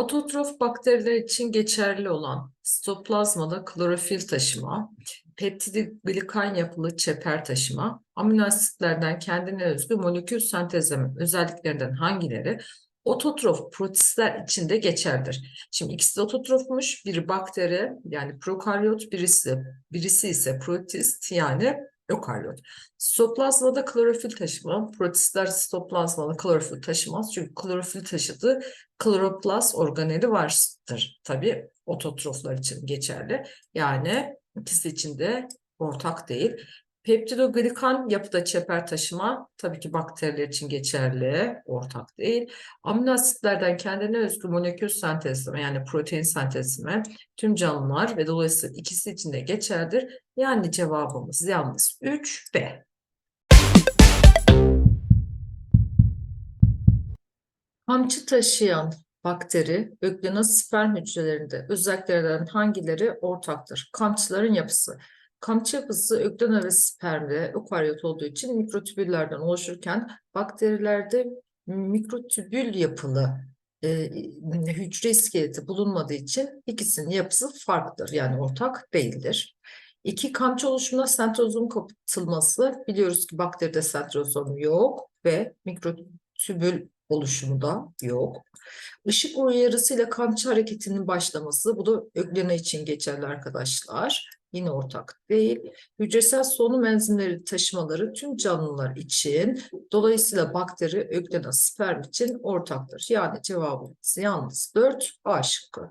Ototrof bakteriler için geçerli olan sitoplazmada klorofil taşıma, peptidiglikan yapılı çeper taşıma, amino asitlerden kendine özgü molekül sentezleme özelliklerinden hangileri ototrof protistler içinde geçerlidir? Şimdi ikisi de ototrofmuş. Biri bakteri yani prokaryot, birisi birisi ise protist yani ökaryot. Sitoplazmada klorofil taşıma, protistler sitoplazmada klorofil taşımaz çünkü klorofil taşıdığı kloroplast organeli vardır. Tabii ototroflar için geçerli. Yani ikisi için de ortak değil. Peptidoglikan yapıda çeper taşıma tabii ki bakteriler için geçerli, ortak değil. Amino asitlerden kendine özgü molekül sentezleme yani protein sentezleme tüm canlılar ve dolayısıyla ikisi için de geçerlidir. Yani cevabımız yalnız 3B. Kamçı taşıyan bakteri, öglenoz sperm hücrelerinde özelliklerden hangileri ortaktır? Kamçıların yapısı. Kamçı yapısı ögleno ve spermde ökaryot olduğu için mikrotübüllerden oluşurken bakterilerde mikrotübül yapılı e, hücre iskeleti bulunmadığı için ikisinin yapısı farklıdır. Yani ortak değildir. İki kamçı oluşumunda sentrozom kapatılması biliyoruz ki bakteride sentrozom yok ve mikrotübül oluşumu da yok. Işık uyarısıyla kamçı hareketinin başlaması bu da öglena için geçerli arkadaşlar. Yine ortak değil. Hücresel solunum enzimleri taşımaları tüm canlılar için dolayısıyla bakteri, öglena, sperm için ortaktır. Yani cevabımız yalnız 4 A şıkkı.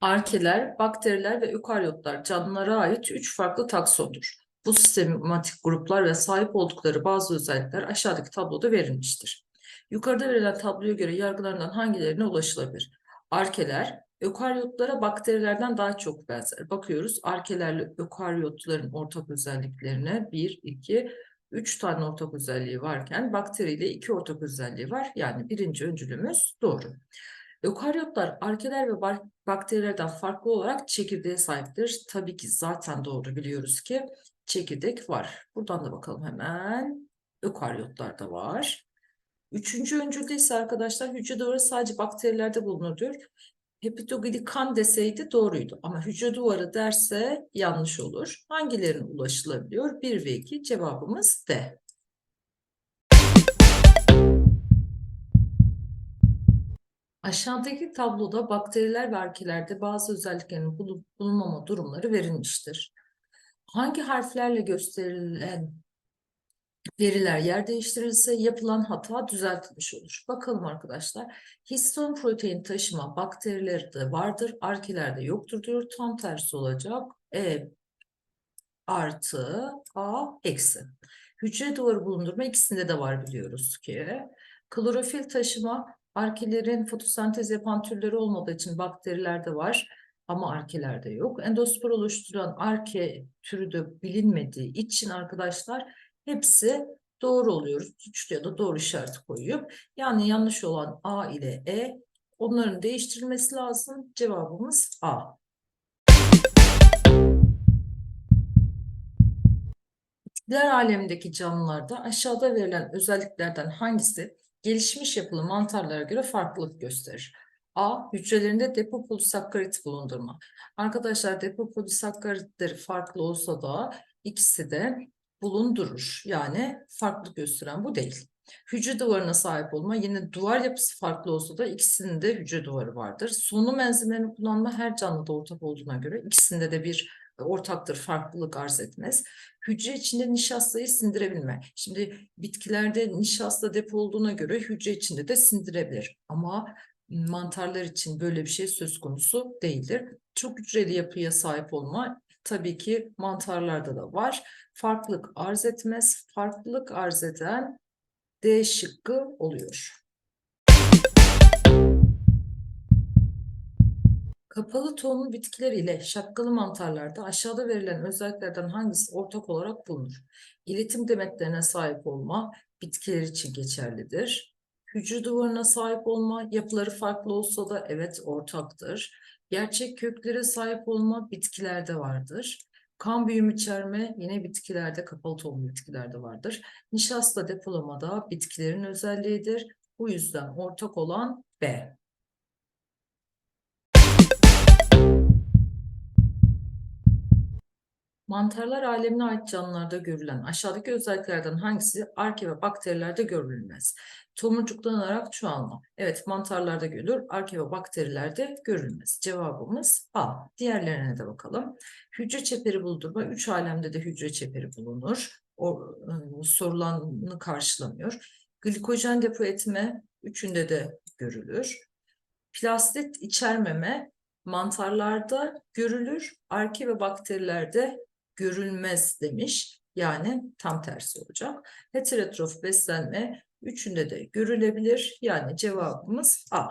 Arkeler, bakteriler ve ökaryotlar canlılara ait üç farklı taksondur. Bu sistematik gruplar ve sahip oldukları bazı özellikler aşağıdaki tabloda verilmiştir. Yukarıda verilen tabloya göre yargılarından hangilerine ulaşılabilir? Arkeler, ökaryotlara bakterilerden daha çok benzer. Bakıyoruz arkelerle ökaryotların ortak özelliklerine 1, 2, 3 tane ortak özelliği varken bakteriyle 2 ortak özelliği var. Yani birinci öncülümüz doğru. Ökaryotlar arkeler ve bakterilerden farklı olarak çekirdeğe sahiptir. Tabii ki zaten doğru biliyoruz ki çekirdek var. Buradan da bakalım hemen. Ökaryotlarda var. Üçüncü öncülde ise arkadaşlar hücre duvarı sadece bakterilerde bulunur diyor. Hepatoglikan deseydi doğruydu ama hücre duvarı derse yanlış olur. Hangilerine ulaşılabiliyor? 1 ve 2 cevabımız D. Aşağıdaki tabloda bakteriler ve arkelerde bazı özelliklerin bulup bulunmama durumları verilmiştir. Hangi harflerle gösterilen veriler yer değiştirilse yapılan hata düzeltilmiş olur. Bakalım arkadaşlar. Histon protein taşıma bakterilerde vardır, arkelerde yoktur diyor. Tam tersi olacak. E artı A eksi. Hücre duvarı bulundurma ikisinde de var biliyoruz ki. Klorofil taşıma arkelerin fotosentez yapan türleri olmadığı için bakterilerde var ama arkelerde yok. Endospor oluşturan arke türü de bilinmediği için arkadaşlar hepsi doğru oluyoruz. Ya da doğru işareti koyuyorum. Yani yanlış olan A ile E onların değiştirilmesi lazım. Cevabımız A. Bitkiler alemindeki canlılarda aşağıda verilen özelliklerden hangisi gelişmiş yapılı mantarlara göre farklılık gösterir? A. Hücrelerinde depo polisakkarit bulundurma. Arkadaşlar depo polisakkaritleri farklı olsa da ikisi de bulundurur. Yani farklı gösteren bu değil. Hücre duvarına sahip olma yine duvar yapısı farklı olsa da ikisinin de hücre duvarı vardır. Solunum enzimlerini kullanma her canlıda ortak olduğuna göre ikisinde de bir ortaktır, farklılık arz etmez. Hücre içinde nişastayı sindirebilme. Şimdi bitkilerde nişasta depo olduğuna göre hücre içinde de sindirebilir. Ama mantarlar için böyle bir şey söz konusu değildir. Çok hücreli yapıya sahip olma tabii ki mantarlarda da var. Farklılık arz etmez. Farklılık arz eden D şıkkı oluyor. Kapalı tohumlu bitkiler ile şapkalı mantarlarda aşağıda verilen özelliklerden hangisi ortak olarak bulunur? İletim demetlerine sahip olma bitkiler için geçerlidir. Hücre duvarına sahip olma yapıları farklı olsa da evet ortaktır. Gerçek köklere sahip olma bitkilerde vardır. Kan içerme yine bitkilerde, kapalı tohumlu bitkilerde vardır. Nişasta depolamada bitkilerin özelliğidir. Bu yüzden ortak olan B. Mantarlar alemine ait canlılarda görülen aşağıdaki özelliklerden hangisi arke ve bakterilerde görülmez? Tomurcuklanarak çoğalma. Evet mantarlarda görülür, arke ve bakterilerde görülmez. Cevabımız A. Diğerlerine de bakalım. Hücre çeperi buldurma. Üç alemde de hücre çeperi bulunur. O ıı, sorulanı karşılamıyor. Glikojen depo etme üçünde de görülür. Plastit içermeme mantarlarda görülür, arke ve bakterilerde görülmez demiş. Yani tam tersi olacak. Heterotrof beslenme üçünde de görülebilir. Yani cevabımız A.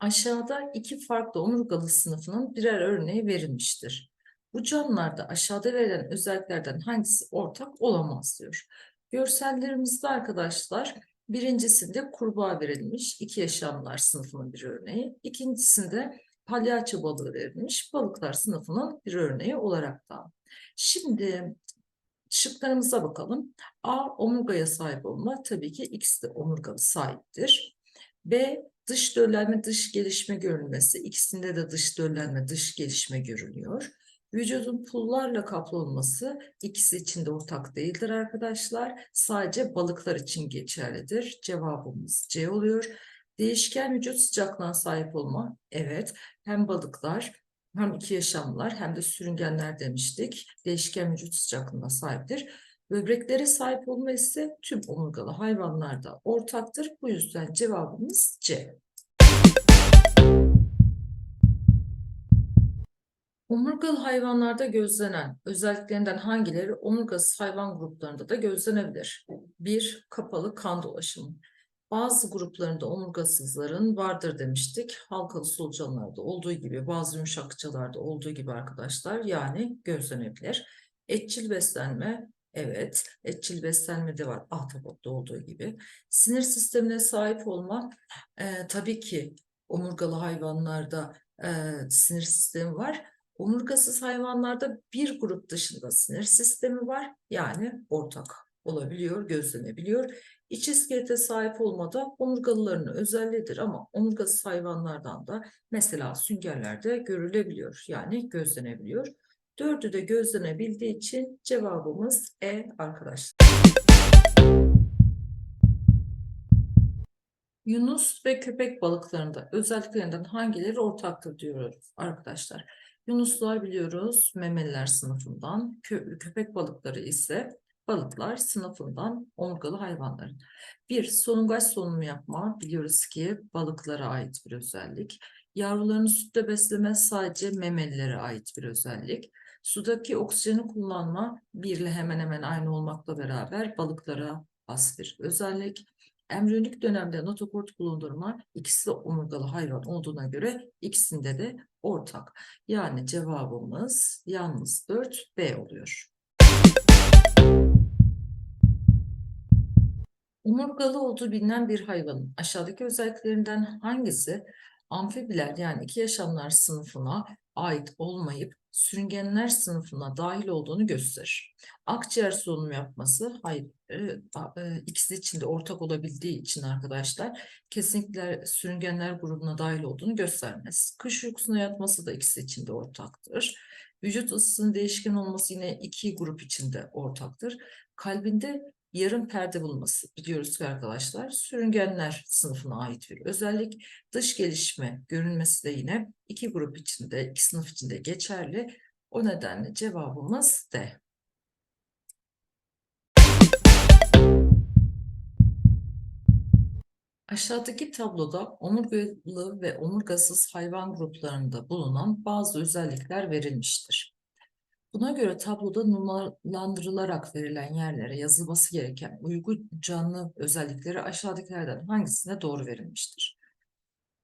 Aşağıda iki farklı omurgalı sınıfının birer örneği verilmiştir. Bu canlılarda aşağıda verilen özelliklerden hangisi ortak olamaz diyor. Görsellerimizde arkadaşlar birincisinde kurbağa verilmiş. iki yaşamlar sınıfının bir örneği. İkincisinde palyaço balığı verilmiş. Balıklar sınıfının bir örneği olarak da. Şimdi şıklarımıza bakalım. A. Omurgaya sahip olma. Tabii ki X de omurgalı sahiptir. B. Dış döllenme, dış gelişme görülmesi. İkisinde de dış döllenme, dış gelişme görülüyor. Vücudun pullarla kaplı olması ikisi için de ortak değildir arkadaşlar. Sadece balıklar için geçerlidir. Cevabımız C oluyor. Değişken vücut sıcaklığına sahip olma. Evet, hem balıklar hem iki yaşamlılar hem de sürüngenler demiştik. Değişken vücut sıcaklığına sahiptir. Böbreklere sahip olma ise tüm omurgalı hayvanlarda ortaktır. Bu yüzden cevabımız C. Omurgalı hayvanlarda gözlenen özelliklerinden hangileri omurgasız hayvan gruplarında da gözlenebilir? 1. Kapalı kan dolaşımı. Bazı gruplarında omurgasızların vardır demiştik. Halkalı solucanlarda olduğu gibi, bazı yumuşakçalarda olduğu gibi arkadaşlar yani gözlenebilir. Etçil beslenme, evet etçil beslenme de var ahtapotta olduğu gibi. Sinir sistemine sahip olma, e, tabii ki omurgalı hayvanlarda e, sinir sistemi var. Omurgasız hayvanlarda bir grup dışında sinir sistemi var yani ortak olabiliyor, gözlenebiliyor. İç iskelete sahip olmada omurgalıların özelliğidir ama omurgasız hayvanlardan da mesela süngerlerde görülebiliyor. Yani gözlenebiliyor. Dördü de gözlenebildiği için cevabımız E arkadaşlar. Yunus ve köpek balıklarında özelliklerinden hangileri ortaktır diyoruz arkadaşlar. Yunuslar biliyoruz memeliler sınıfından, Kö köpek balıkları ise balıklar sınıfından omurgalı hayvanların. Bir, solungaç solunumu yapma biliyoruz ki balıklara ait bir özellik. Yavrularını sütle besleme sadece memelilere ait bir özellik. Sudaki oksijeni kullanma bir ile hemen hemen aynı olmakla beraber balıklara has bir özellik. Embriyonik dönemde notokort bulundurma ikisi de omurgalı hayvan olduğuna göre ikisinde de ortak. Yani cevabımız yalnız 4B oluyor. Omurgalı olduğu bilinen bir hayvanın aşağıdaki özelliklerinden hangisi amfibiler yani iki yaşamlar sınıfına ait olmayıp sürüngenler sınıfına dahil olduğunu gösterir. Akciğer solunumu yapması, hayır, e, e, ikisi için de ortak olabildiği için arkadaşlar kesinlikle sürüngenler grubuna dahil olduğunu göstermez. Kış uykusuna yatması da ikisi için de ortaktır. Vücut ısısının değişken olması yine iki grup içinde ortaktır. Kalbinde yarım perde bulması biliyoruz ki arkadaşlar sürüngenler sınıfına ait bir özellik. Dış gelişme görünmesi de yine iki grup içinde, iki sınıf içinde geçerli. O nedenle cevabımız D. Aşağıdaki tabloda omurgalı ve omurgasız hayvan gruplarında bulunan bazı özellikler verilmiştir. Buna göre tabloda numaralandırılarak verilen yerlere yazılması gereken uygun canlı özellikleri aşağıdakilerden hangisine doğru verilmiştir?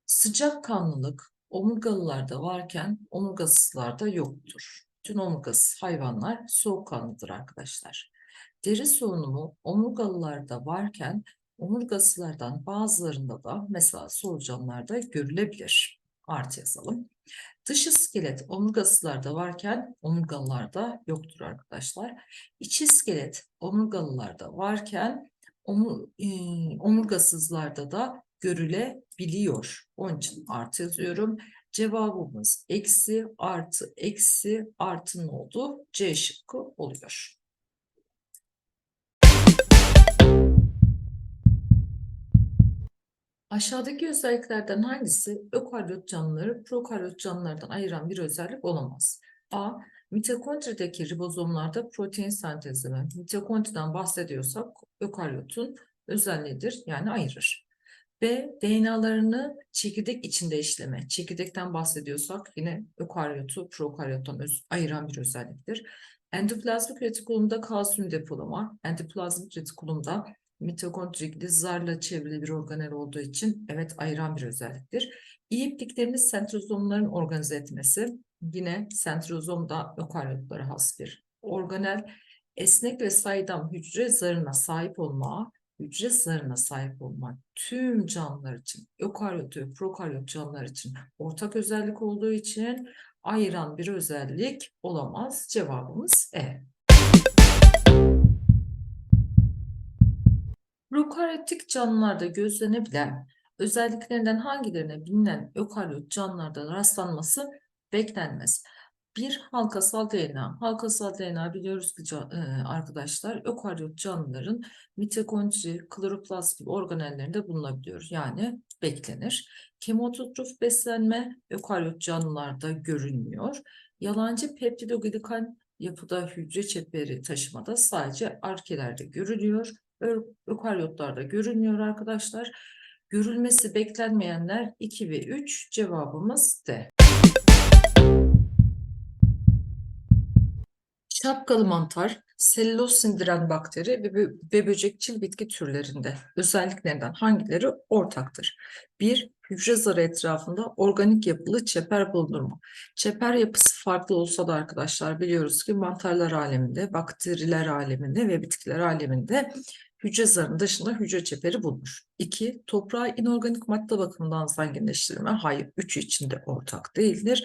Sıcak kanlılık omurgalılarda varken omurgasızlarda yoktur. Bütün omurgasız hayvanlar soğukkanlıdır arkadaşlar. Deri solunumu omurgalılarda varken omurgasızlardan bazılarında da mesela solucanlarda görülebilir. artı yazalım. Dış iskelet omurgasızlarda varken omurgalılarda yoktur arkadaşlar. İç iskelet omurgalılarda varken omur, e, omurgasızlarda da görülebiliyor. Onun için artı yazıyorum. Cevabımız eksi artı eksi artı ne oldu? C şıkkı oluyor. Aşağıdaki özelliklerden hangisi ökaryot canlıları prokaryot canlılardan ayıran bir özellik olamaz? A. Mitokondrideki ribozomlarda protein sentezleme. Mitokondriden bahsediyorsak ökaryotun özelliğidir yani ayırır. B. DNA'larını çekirdek içinde işleme. Çekirdekten bahsediyorsak yine ökaryotu prokaryottan ayıran bir özelliktir. Endoplazmik retikulumda kalsiyum depolama. Endoplazmik retikulumda mitokondrikli zarla çevrili bir organel olduğu için evet ayıran bir özelliktir. İyi ipliklerini sentrozomların organize etmesi yine sentrozom da ökaryotlara has bir organel. Esnek ve saydam hücre zarına sahip olma, hücre zarına sahip olmak tüm canlılar için, ökaryot ve prokaryot canlılar için ortak özellik olduğu için ayıran bir özellik olamaz. Cevabımız E. Prokaryotik canlılarda gözlenebilen özelliklerinden hangilerine bilinen ökaryot canlılarda rastlanması beklenmez. Bir halkasal DNA. Halkasal DNA biliyoruz ki e, arkadaşlar ökaryot canlıların mitokondri, kloroplast gibi organellerinde bulunabiliyor. Yani beklenir. Kemototrof beslenme ökaryot canlılarda görünmüyor. Yalancı peptidoglikan yapıda hücre çeperi taşımada sadece arkelerde görülüyor. Ökaryotlarda görünmüyor arkadaşlar. Görülmesi beklenmeyenler 2 ve 3 cevabımız D. Şapkalı mantar, selüloz sindiren bakteri ve, ve böcekçil bitki türlerinde özelliklerinden hangileri ortaktır? 1. Hücre zarı etrafında organik yapılı çeper bulundurma. Çeper yapısı farklı olsa da arkadaşlar biliyoruz ki mantarlar aleminde, bakteriler aleminde ve bitkiler aleminde hücre zarının dışında hücre çeperi bulunur. 2. Toprağı inorganik madde bakımından zenginleştirme. Hayır, üçü içinde ortak değildir.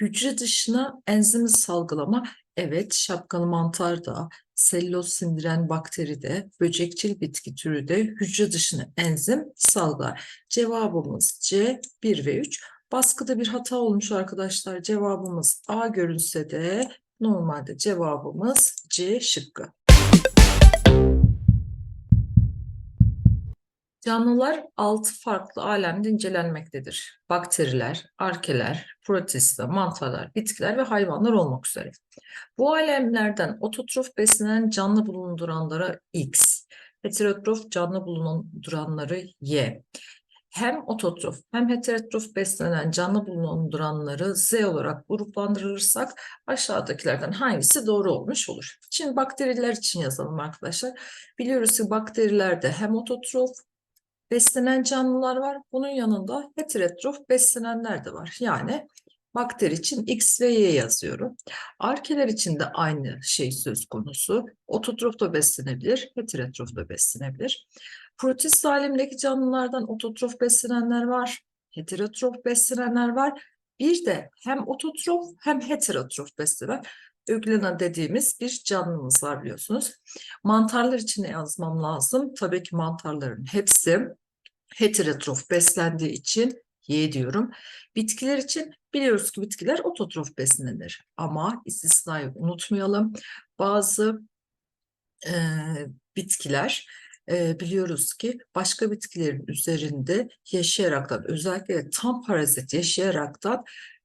Hücre dışına enzimi salgılama. Evet, şapkalı mantar da, selüloz sindiren bakteri de, böcekçil bitki türü de hücre dışına enzim salgılar. Cevabımız C 1 ve 3. Baskıda bir hata olmuş arkadaşlar. Cevabımız A görünse de normalde cevabımız C şıkkı. Canlılar altı farklı alemde incelenmektedir. Bakteriler, arkeler, protista, mantarlar, bitkiler ve hayvanlar olmak üzere. Bu alemlerden ototrof beslenen canlı bulunduranlara X, heterotrof canlı bulunduranları Y. Hem ototrof hem heterotrof beslenen canlı bulunduranları Z olarak gruplandırırsak aşağıdakilerden hangisi doğru olmuş olur? Şimdi bakteriler için yazalım arkadaşlar. Biliyoruz ki bakterilerde hem ototrof beslenen canlılar var. Bunun yanında heterotrof beslenenler de var. Yani bakteri için X ve Y yazıyorum. Arkeler için de aynı şey söz konusu. Ototrof da beslenebilir, heterotrof da beslenebilir. Protist alemdeki canlılardan ototrof beslenenler var, heterotrof beslenenler var. Bir de hem ototrof hem heterotrof beslenen Euglena dediğimiz bir canlımız var biliyorsunuz. Mantarlar için yazmam lazım? Tabii ki mantarların hepsi heterotrof beslendiği için Y diyorum. Bitkiler için biliyoruz ki bitkiler ototrof beslenir. Ama istisnayı unutmayalım. Bazı e, bitkiler e, biliyoruz ki başka bitkilerin üzerinde yaşayaraktan özellikle tam parazit yaşayaraktan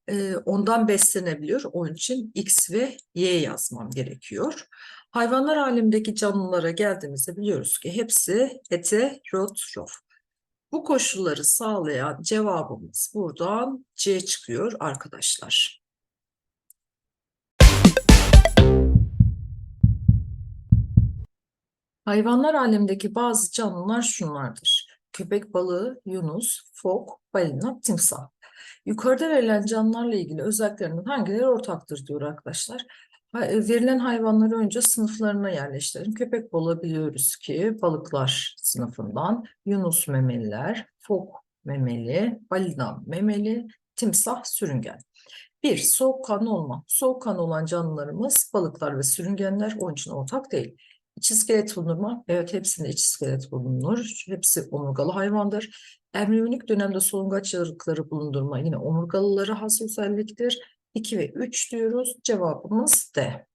e, ondan beslenebiliyor. Onun için X ve Y yazmam gerekiyor. Hayvanlar alemindeki canlılara geldiğimizde biliyoruz ki hepsi heterotrof. Bu koşulları sağlayan cevabımız buradan C çıkıyor arkadaşlar. Hayvanlar alemindeki bazı canlılar şunlardır. Köpek balığı, yunus, fok, balina, timsah. Yukarıda verilen canlılarla ilgili özelliklerinden hangileri ortaktır diyor arkadaşlar. E, Verilen hayvanları önce sınıflarına yerleştirelim. Köpek balığı biliyoruz ki balıklar sınıfından, yunus memeliler, fok memeli, balina memeli, timsah, sürüngen. Bir, soğukkanlı olma. Soğukkanlı olan canlılarımız balıklar ve sürüngenler onun için ortak değil. İç iskelet bulunma. Evet hepsinde iç iskelet bulunur. Hepsi omurgalı hayvandır. Embriyonik dönemde solungaç yarıkları bulundurma yine omurgalılara has özelliktir. 2 ve 3 diyoruz. Cevabımız D.